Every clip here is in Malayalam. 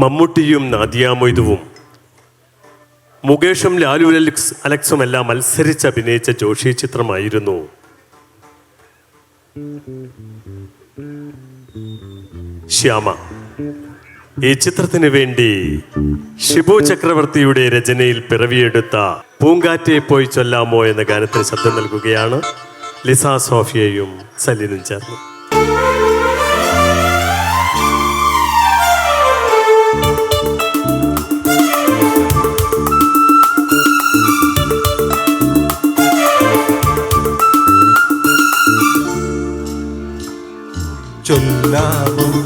മമ്മൂട്ടിയും നാദിയ മൊയ്തുവും മുകേഷും ലാലു അലക്സ് അലക്സും എല്ലാം മത്സരിച്ച് അഭിനയിച്ച ജോഷി ചിത്രമായിരുന്നു. ശ്യാമ. ഈ ചിത്രത്തിന് വേണ്ടി ഷിബു ചക്രവർത്തിയുടെ രചനയിൽ പിറവിയെടുത്ത പൂങ്കാറ്റെ പോയി ചൊല്ലാമോ എന്ന ഗാനത്തിന് ശബ്ദം നൽകുകയാണ് ലിസ സോഫിയയും സലിനും ചേർന്ന്. ചൊല്ലാമോ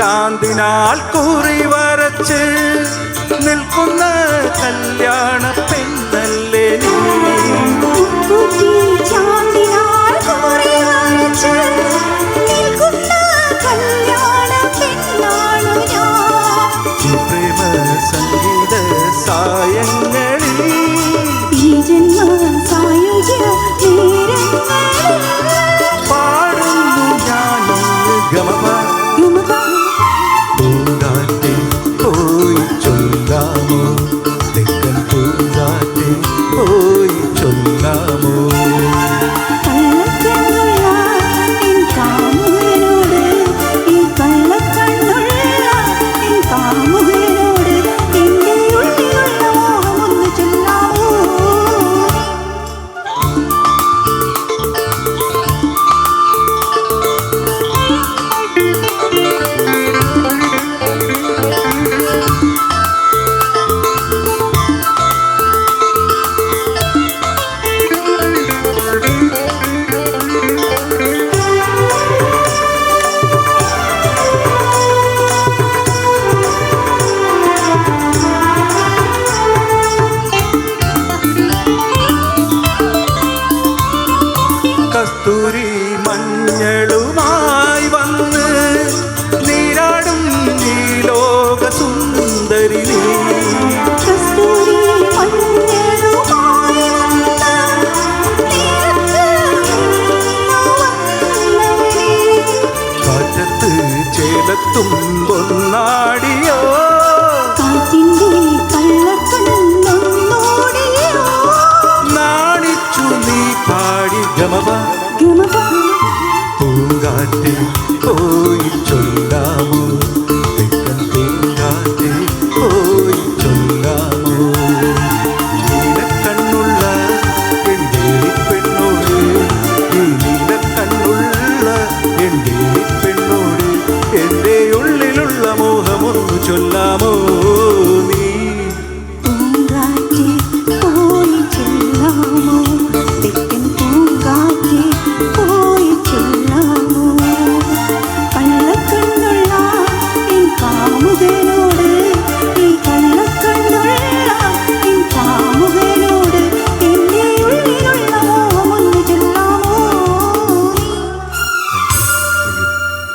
ചാന്തിനാൽ കുറി വരച്ച് നിൽക്കുന്ന കല്യാണ പെണ്ണല്ലേ? മഞ്ഞളുമായി വന്ന് നീരാടും ഈ ലോക സുന്ദരി. കാറ്റത്ത് ചേലത്തും പൊന്നാടിയോ? നാണിച്ചു നീ പാടി ഗമവ ഗമക പൂങ്കാറ്റെ പോയി ചൊല്ലാമോ